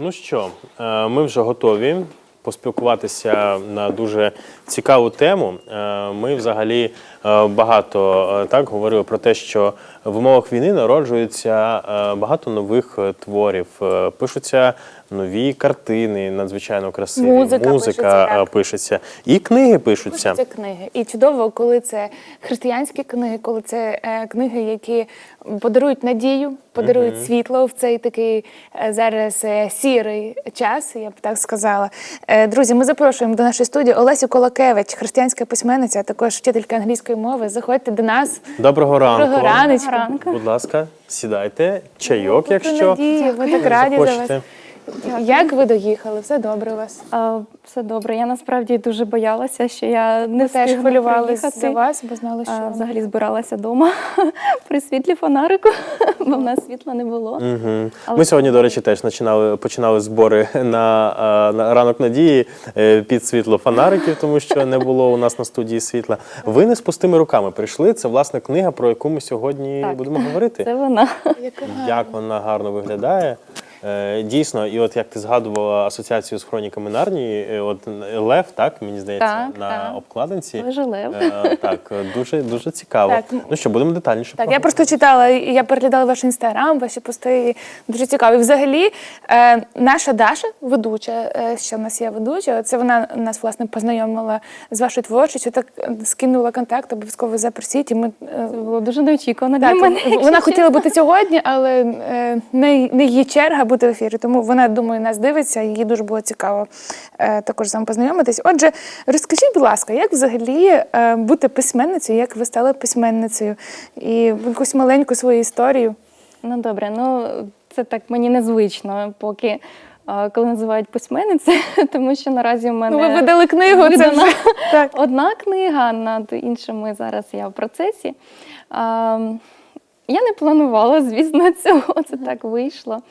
Ну що, е, ми вже готові поспілкуватися на дуже цікаву тему. Е, Ми взагалі е, багато так говорили про те, що в умовах війни народжується е, багато нових е, творів, е, пишуться нові картини, надзвичайно красиві. Музика пишеться, е, пишеться, і книги пишуться. Це книги. І чудово, коли це християнські книги, коли це книги, які подарують надію, подарують світло в цей такий зараз сірий час, я б так сказала. Друзі, ми запрошуємо до нашої студії Олесю Колакевич, християнська письменниця, а також вчителька англійської мови. Заходьте до нас. Доброго ранку. Доброго раночку. Ранку. Будь ласка, сідайте, чайок, Добру якщо надію, ми так раді за захочете. Як ви доїхали? Все добре у вас? А, все добре. Я насправді дуже боялася, що я не Ми теж хвилювалися за вас, бо знали, що А, взагалі збиралася вдома при світлі фонарику, бо в нас світла не було. Мгм. Але Ми сьогодні, до речі, теж починали, починали збори на, на ранок надії е, під світло фонариків, тому що не було у нас на студії світла. Ви не з пустими руками прийшли. Це власне книга, про яку ми сьогодні Так. будемо говорити. Це вона. Як вона гарно виглядає. Е, Дійсно, і от як ти згадувала асоціацію з хроніками Нарнії, е, от Лев, так мені здається, Так, на так. обкладинці. Лежи лев. Е, Так, дуже дуже цікаво. Так. Ну що, будемо детальніше. Так, я просто читала, і я переглядала ваш інстаграм, ваші пости дуже цікаві. Взагалі, е, наша Даша, ведуча, е, що в нас є ведуча, це вона нас власне познайомила з вашою творчістю, так скинула контакт, обов'язково запросіть. І ми е, Це було дуже неочікувано так, для мене. вона хотіла чесно. бути сьогодні, але е, не, не її черга бути в ефірі. Тому вона, думаю, нас дивиться. Їй дуже було цікаво е, також з вами познайомитись. Отже, розкажіть, будь ласка, як взагалі е, бути письменницею, як ви стали письменницею, і якусь маленьку свою історію. Ну добре, ну це так мені незвично, поки коли називають письменницею, тому що наразі в мене Ну, ви видали книгу, це вже так. одна книга, над іншими зараз я в процесі. А, я не планувала, звісно, цього. Це так вийшло.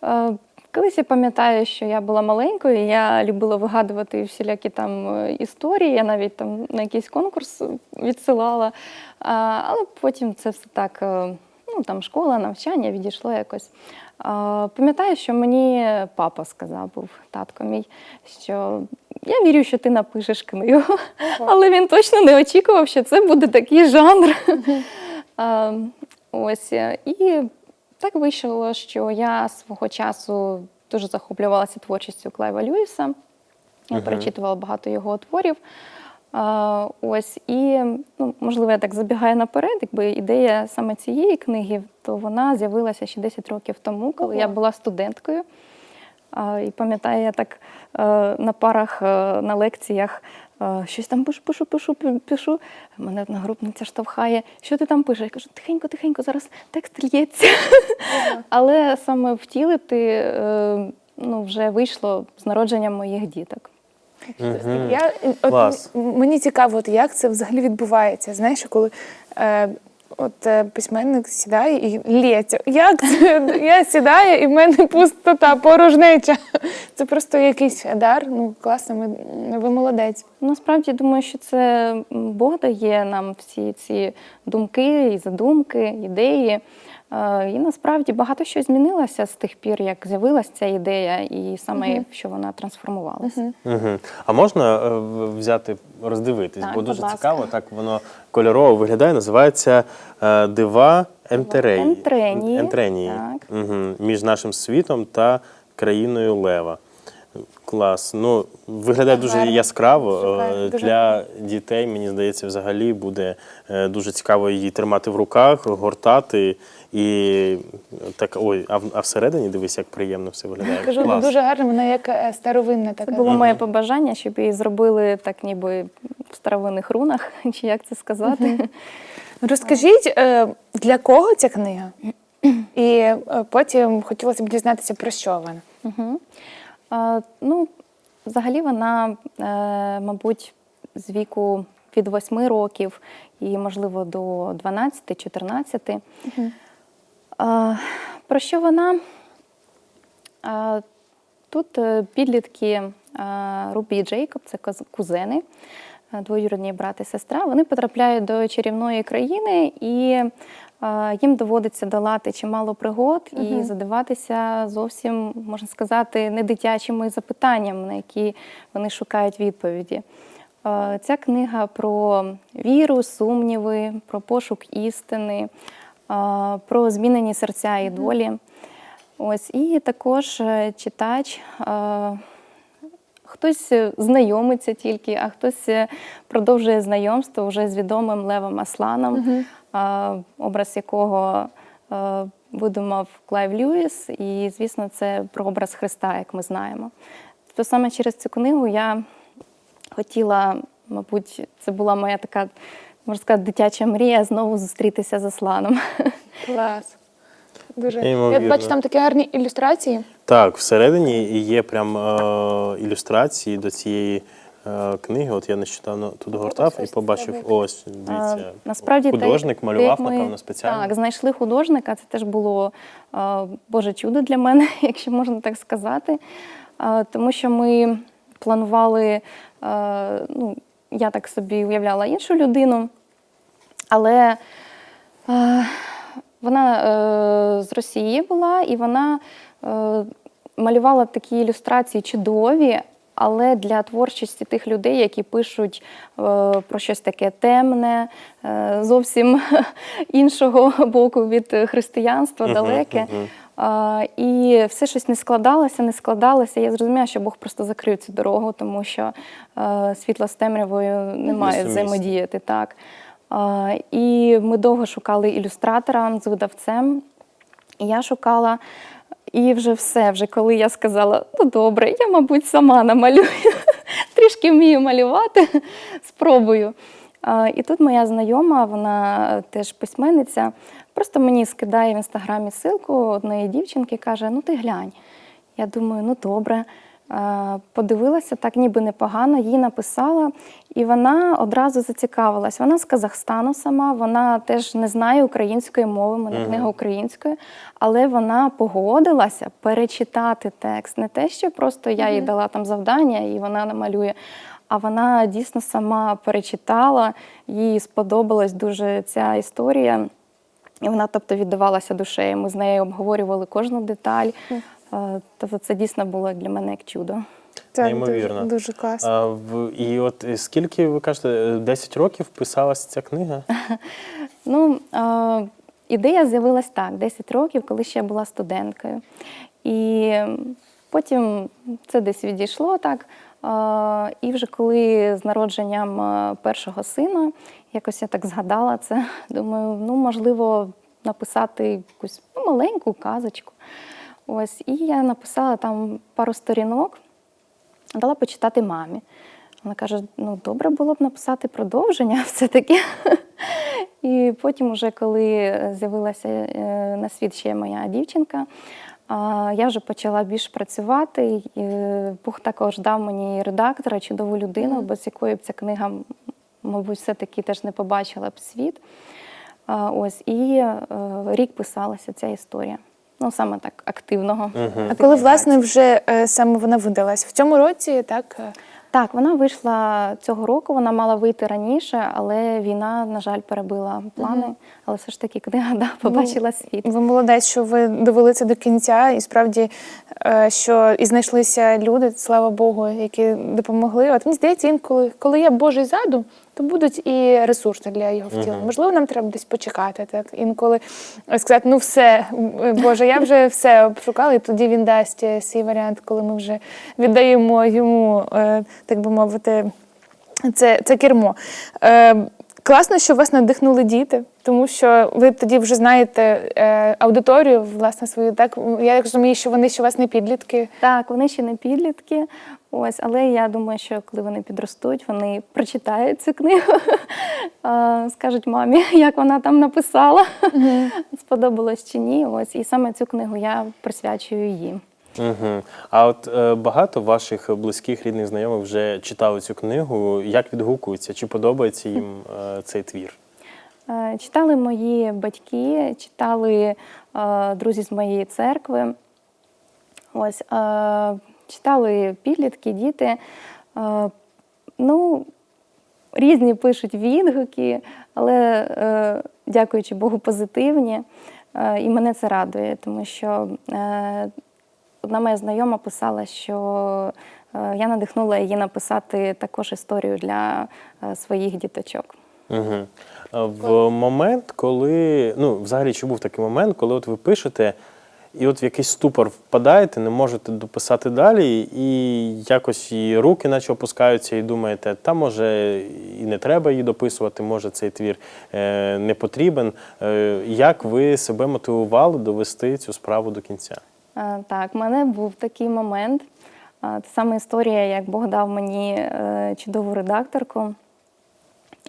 А, Колись я пам'ятаю, що я була маленькою, і я любила вигадувати всілякі там е, історії. Я навіть там на якийсь конкурс відсилала. Але потім це все так, е, ну там школа, навчання відійшло якось. Пам'ятаю, що мені папа сказав, був татко мій, що я вірю, що ти напишеш книгу. Але він точно не очікував, що це буде такий жанр. А, ось. е, І так вийшло, що я свого часу дуже захоплювалася творчістю Клайва Льюіса. Я перечитувала багато його творів. А, ось, і, ну, можливо, я так забігаю наперед, якби ідея саме цієї книги, то вона з'явилася ще 10 років тому, коли я була студенткою. А, і пам'ятаю, я так е, на парах, е, на лекціях щось там пишу, пишу, пишу, пишу. Мене одногрупниця штовхає. Що ти там пишеш? Я кажу, тихенько, тихенько, зараз текст лється. Але саме втілити е, ну, вже вийшло з народженням моїх діток. Я, от, Клас. мені цікаво, от як це взагалі відбувається. Знаєш, коли е, от, е, письменник сідає і лється. Як це? Я сідаю, і в мене пустота, порожнеча. Це просто якийсь дар. Ну, класно, ми, ви молодець. Насправді думаю, що це Бог дає нам всі ці думки і задумки, ідеї. Е, І насправді багато що змінилося з тих пір, як з'явилася ця ідея, і саме що вона трансформувалася. Угу. А можна е, взяти, роздивитись, Так, бо дуже ласка. цікаво, так воно кольорово виглядає. Називається е, Дива. Ентренії. Так. Угу. Між нашим світом та країною Лева. Клас. Ну, виглядає дуже яскраво. Шукаю. Дуже Для дітей, мені здається, взагалі буде дуже цікаво її тримати в руках, гортати. І так, ой, а, в- а всередині дивись, як приємно все виглядає. Кажу, Клас. дуже гарно, вона як е, старовинна така. Це було моє побажання, щоб її зробили так, ніби в старовинних рунах, чи як це сказати. Розкажіть, е, для кого ця книга? І е, потім хотілося б дізнатися, про що вона. Угу. А, ну, взагалі вона, мабуть, з віку від 8 років і, можливо, до 12-14. А, про що вона? Тут е, підлітки Рубі і Джейкоб, це кузени, е, двоюрідні брат і сестра, вони потрапляють до чарівної країни і е, їм доводиться долати чимало пригод і задаватися зовсім, можна сказати, не дитячими запитаннями, на які вони шукають відповіді. Е, Ця книга про віру, сумніви, про пошук істини, е, про змінені серця і долі. Ось і також е, читач. Хтось знайомиться тільки, а хтось е, продовжує знайомство вже з відомим Левом Асланом, образ якого е, видумав Клайв Льюіс. І, звісно, це про образ Христа, як ми знаємо. То саме через цю книгу я хотіла, мабуть, це була моя така, можна сказати, дитяча мрія знову зустрітися з Асланом. Клас. Дуже. Я бачу там такі гарні ілюстрації. Так, всередині є прям е, ілюстрації до цієї е, книги. От я нещодавно тут гортав і побачив, ось, А, Насправді те, художник те, малював, як ми, напевно, спеціально. Так, знайшли художника. Це теж було а, Боже чудо для мене, якщо можна так сказати. А, тому що ми планували, а, ну, я так собі уявляла іншу людину, але е, вона е, з Росії була, і вона е, малювала такі ілюстрації чудові, але для творчості тих людей, які пишуть е, про щось таке темне, е, зовсім іншого боку від християнства, далеке. А, і все щось не складалося, не складалося. Я зрозуміла, що Бог просто закрив цю дорогу, тому що е, світла з темрявою не має взаємодіяти так. І ми довго шукали ілюстратора з видавцем. І я шукала, і вже все. Вже коли я сказала, ну добре, я, мабуть, сама намалюю, трішки вмію малювати, спробую. І тут моя знайома, вона теж письменниця, просто мені скидає в інстаграмі ссылку одної дівчинки, каже: Ну ти глянь. Я думаю, ну добре. Е, Подивилася так, ніби непогано, їй написала, і вона одразу зацікавилась. Вона з Казахстану сама, вона теж не знає української мови, в мене книга українською, але вона погодилася перечитати текст. Не те, що просто я їй дала там завдання, і вона намалює. А вона дійсно сама перечитала, їй сподобалась дуже ця історія. І вона, тобто, віддавалася душею. Ми з нею обговорювали кожну деталь. Тобто, це дійсно було для мене як чудо. Це Неймовірно. Дуже, дуже класно. А, в, і от е, скільки ви кажете, е, 10 років писалась ця книга? Ну, е, ідея з'явилась так, 10 років, коли ще була студенткою. І потім це десь відійшло так. Е, і вже коли з народженням е, першого сина, якось я так згадала це, думаю, ну, можливо, написати якусь ну, маленьку казочку. Ось, і я написала там пару сторінок, дала почитати мамі. Вона каже: ну добре було б написати продовження все-таки. І потім, уже коли з'явилася е, на світ ще моя дівчинка, я вже почала більш працювати. І е, Бог також дав мені редактора, чудову людину, без якої б ця книга, мабуть, все-таки теж не побачила б світ. Ось, і е, рік писалася ця історія. Ну, саме так, активного. А коли власне вже е, саме вона видалась в цьому році, так е, Так, вона вийшла цього року, вона мала вийти раніше, але війна, на жаль, перебила плани. Але все ж таки книга да, побачила світ. ви молодець, що ви довели це до кінця, і справді, е, що і знайшлися люди, слава Богу, які допомогли. От мені здається, інколи, коли є Божий задум, то будуть і ресурси для його втілення. Можливо, нам треба десь почекати. Так інколи сказати, ну все, Боже, я вже все обшукала, і тоді він дасть е, свій варіант, коли ми вже віддаємо йому, е, так би мовити, це, це кермо. Класно, що вас надихнули діти, тому що ви тоді вже знаєте е, аудиторію, власне, свою. Так я розумію, що вони ще у вас не підлітки. Так, вони ще не підлітки. Ось, але я думаю, що коли вони підростуть, вони прочитають цю книгу, скажуть мамі, як вона там написала, сподобалось чи ні. Ось, і саме цю книгу я присвячую їм. Угу. А от е, багато ваших близьких рідних знайомих вже читали цю книгу. Як відгукуються? Чи подобається їм е, цей твір? Е, Читали мої батьки, читали е, друзі з моєї церкви. Ось, е, читали підлітки, діти. Е, ну, різні пишуть відгуки, але е, дякуючи Богу, позитивні. Е, і мене це радує, тому що е, одна моя знайома писала, що е, я надихнула її написати також історію для е, своїх діточок. Угу. В момент, коли, ну, взагалі, чи був такий момент, коли от ви пишете, і от в якийсь ступор впадаєте, не можете дописати далі, і якось і руки наче опускаються, і думаєте, та може і не треба її дописувати, може цей твір е, не потрібен. Як ви себе мотивували довести цю справу до кінця? Е, Так, в мене був такий момент. Е, Це саме історія, як Бог дав мені е, чудову редакторку.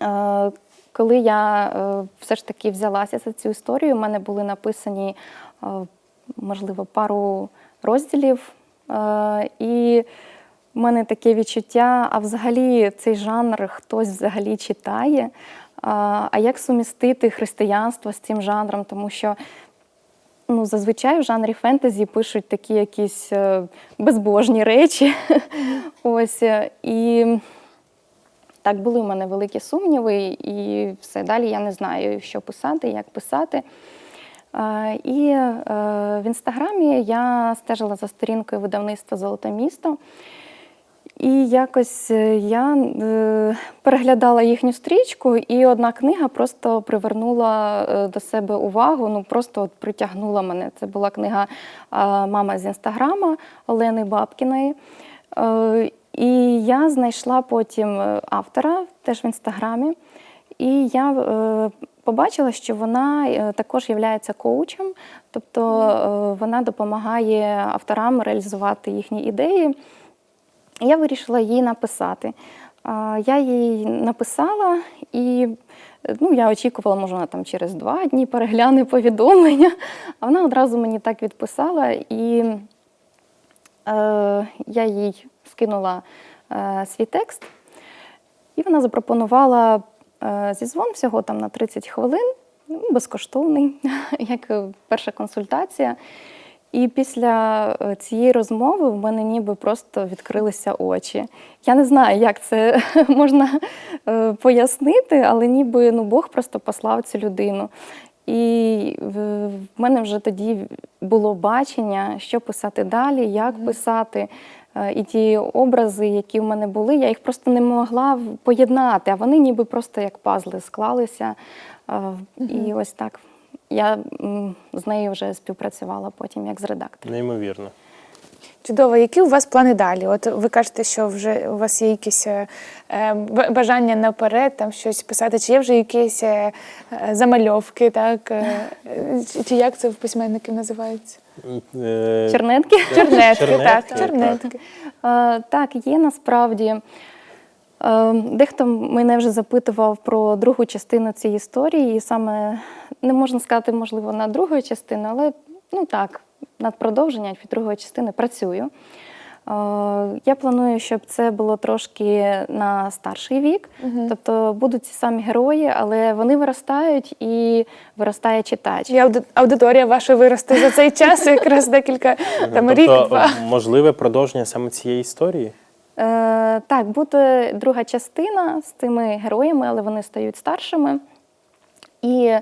Е, Коли я е, все ж таки взялася за цю історію, в мене були написані, е, можливо, пару розділів. Е, І в мене таке відчуття, а взагалі цей жанр хтось взагалі читає. А як сумістити християнство з цим жанром? Тому що ну, зазвичай в жанрі фентезі пишуть такі якісь е, безбожні речі. Ось. е, І так були в мене великі сумніви, і все далі я не знаю, що писати, як писати. Е, І в інстаграмі я стежила за сторінкою видавництва Золоте місто. І якось е, я е, переглядала їхню стрічку, і одна книга просто привернула е, до себе увагу, ну просто от притягнула мене. Це була книга Мама з інстаграма Олени Бабкіної. І я знайшла потім автора теж в інстаграмі. І я побачила, що вона також є коучем, тобто вона допомагає авторам реалізувати їхні ідеї. Я вирішила їй написати. Я їй написала, і ну, я очікувала, може, вона там через два дні перегляне повідомлення, а вона одразу мені так відписала, і е, я їй скинула е, свій текст, і вона запропонувала е, зізвон всього там на 30 хвилин, ну, безкоштовний, як перша консультація. І після е, цієї розмови в мене ніби просто відкрилися очі. Я не знаю, як це можна е, пояснити, але ніби ну, Бог просто послав цю людину. І в мене вже тоді було бачення, що писати далі, як писати. Е, І ті образи, які в мене були, я їх просто не могла поєднати, а вони ніби просто як пазли склалися. І ось так я з нею вже співпрацювала потім як з редактором. Неймовірно. Чудово, які у вас плани далі? От ви кажете, що вже у вас є якісь е, е, бажання наперед, там щось писати, чи є вже якісь е, е, замальовки, так? е, чи- Чи як це в письменників називається? Е, Чернетки? Чернетки, Чернетки, так, так. чернетки. Е, Так, є насправді. Дехто мене вже запитував про другу частину цієї історії, і саме не можна сказати, можливо, над другою частиною, але ну так, над продовженням від другої частини працюю. Е, Я планую, щоб це було трошки на старший вік. Тобто будуть ці самі герої, але вони виростають і виростає читач. І аудиторія ваша виросте за цей час, якраз декілька там рік, тобто, можливе продовження саме цієї історії? Е, так, буде друга частина з тими героями, але вони стають старшими. І,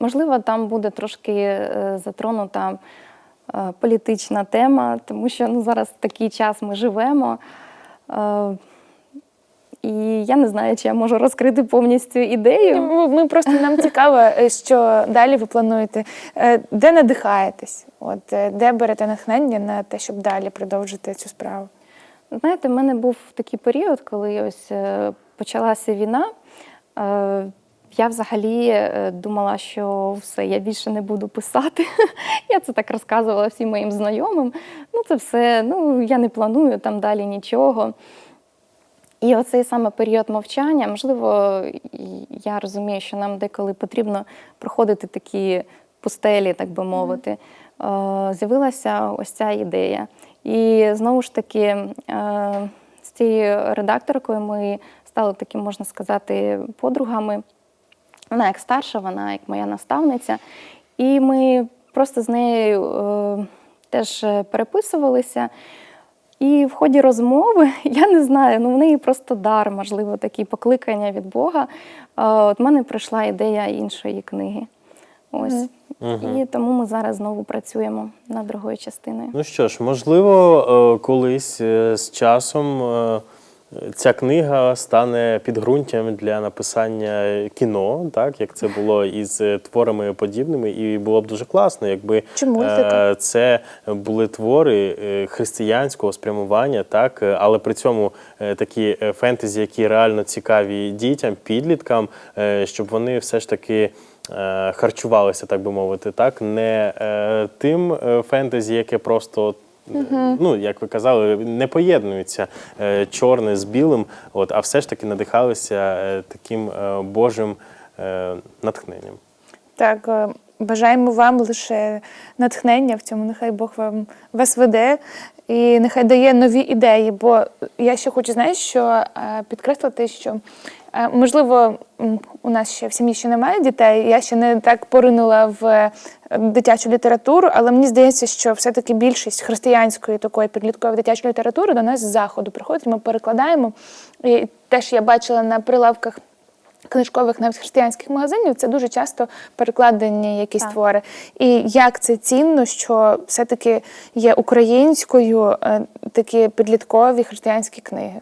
можливо, там буде трошки е, затронута е, політична тема, тому що ну, зараз такий час ми живемо. Е, і я не знаю, чи я можу розкрити повністю ідею. Ми, ми просто нам цікаво, е, що далі ви плануєте. Е, Де надихаєтесь? От е, де берете натхнення на те, щоб далі продовжити цю справу? Знаєте, в мене був такий період, коли ось е, почалася війна. Я взагалі е, думала, що все, я більше не буду писати. Я це так розказувала всім моїм знайомим. Ну, це все, ну я не планую там далі нічого. І оцей саме період мовчання, можливо, я розумію, що нам деколи потрібно проходити такі пустелі, так би мовити. Е, З'явилася ось ця ідея. І знову ж таки, е, з цією редакторкою ми стали таким, можна сказати, подругами. Вона як старша, вона як моя наставниця. І ми просто з нею е, теж переписувалися. І в ході розмови, я не знаю, ну в неї просто дар, можливо, такі покликання від Бога. Е, От в мене прийшла ідея іншої книги. Ось. І тому ми зараз знову працюємо над другою частиною. Ну що ж, можливо, е, колись е, з часом е, ця книга стане підґрунтям для написання кіно, так як це було із творами подібними, і було б дуже класно, якби е, це були твори е, християнського спрямування, так, е, але при цьому е, такі фентезі, які реально цікаві дітям, підліткам, щоб вони все ж таки. Харчувалися, так би мовити, так не е, тим фентезі, яке просто е, ну як ви казали, не поєднуються е, чорне з білим, от а все ж таки надихалися е, таким е, Божим е, натхненням. Так, бажаємо вам лише натхнення в цьому. Нехай Бог вам вас веде і нехай дає нові ідеї. Бо я ще хочу знаєш, що підкреслити, що можливо у нас ще в сім'ї ще немає дітей. Я ще не так поринула в е, дитячу літературу, але мені здається, що все-таки більшість християнської такої підліткової дитячої літератури до нас з заходу приходить. Ми перекладаємо. І теж я бачила на прилавках книжкових навіть християнських магазинів це дуже часто перекладені якісь Так. твори. І як це цінно, що все-таки є українською е, такі підліткові християнські книги.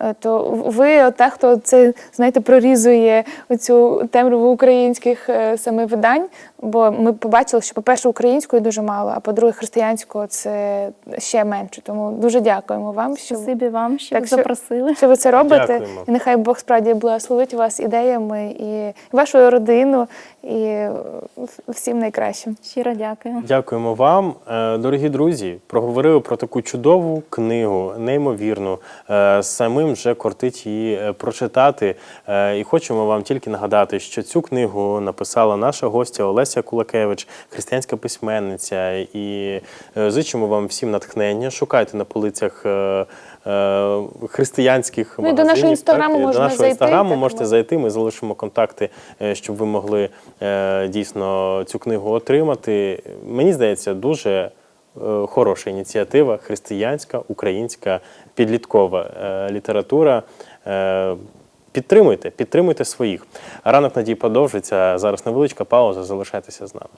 Е, То ви та, хто це знаєте, прорізує оцю темряву українських е, саме видань. Бо ми побачили, що, по-перше, української дуже мало, а по-друге, християнського це ще менше. Тому дуже дякуємо вам, що Спасибі вам, що Так ви що- запросили. що ви це робите. Дякуємо. І нехай Бог справді благословить вас ідеями і вашу родину, і всім найкращим. Щиро дякую. Дякуємо вам, Е, дорогі друзі. Проговорили про таку чудову книгу, неймовірну. Е, Самим вже кортить її е, прочитати. І хочемо вам тільки нагадати, що цю книгу написала наша гостя Олеся Кулакевич, християнська письменниця. І е, зичимо вам всім натхнення. Шукайте на полицях. е, е, Християнських Ну і до нашого інстаграму можна до нашого зайти, інстаграму так, можете зайти. Ми залишимо контакти, щоб ви могли дійсно цю книгу отримати. Мені здається, дуже хороша ініціатива, християнська, українська, підліткова література. Підтримуйте, підтримуйте своїх. Ранок надій подовжиться. Зараз невеличка пауза. Залишайтеся з нами.